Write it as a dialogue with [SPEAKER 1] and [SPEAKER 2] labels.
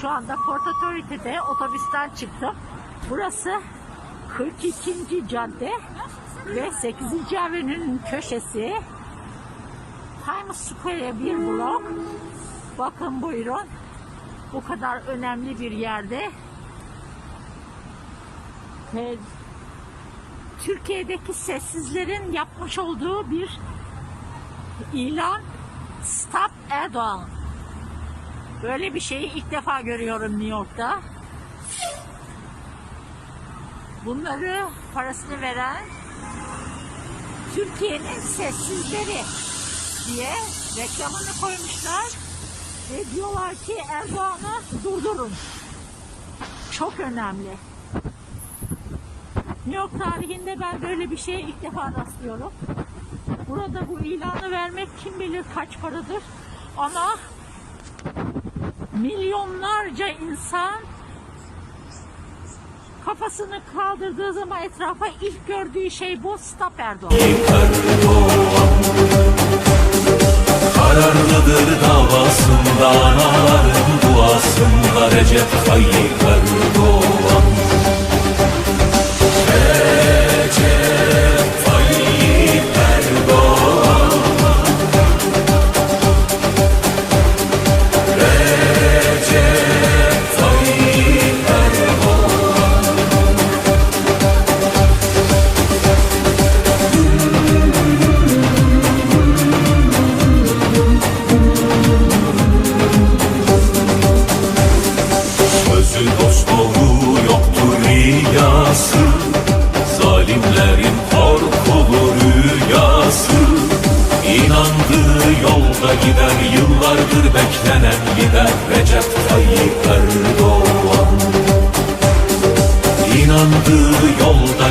[SPEAKER 1] Şu anda Port Authority'de otobüsten çıktım. Burası 42. cadde ve 8. Avenue'nin köşesi. Times Square'e bir blok. Bakın buyurun. Bu kadar önemli bir yerde. Türkiye'deki sessizlerin yapmış olduğu bir ilan Stop Erdoğan. Böyle bir şeyi ilk defa görüyorum New York'ta. Bunları parasını veren Türkiye'nin sessizleri diye reklamını koymuşlar ve diyorlar ki Erdoğan'ı durdurun. Çok önemli. New York tarihinde ben böyle bir şeye ilk defa rastlıyorum. Burada bu ilanı vermek kim bilir kaç paradır ama milyonlarca insan kafasını kaldırdığı zaman etrafa ilk gördüğü şey bu Stop Erdoğan.
[SPEAKER 2] Kararlıdır davasında anaların duasında Recep Tayyip Erdoğan Sözü dost doğru yoktur riyası Zalimlerin korkulu rüyası. İnandığı yolda gider Yıllardır beklenen lider Recep Tayyip Erdoğan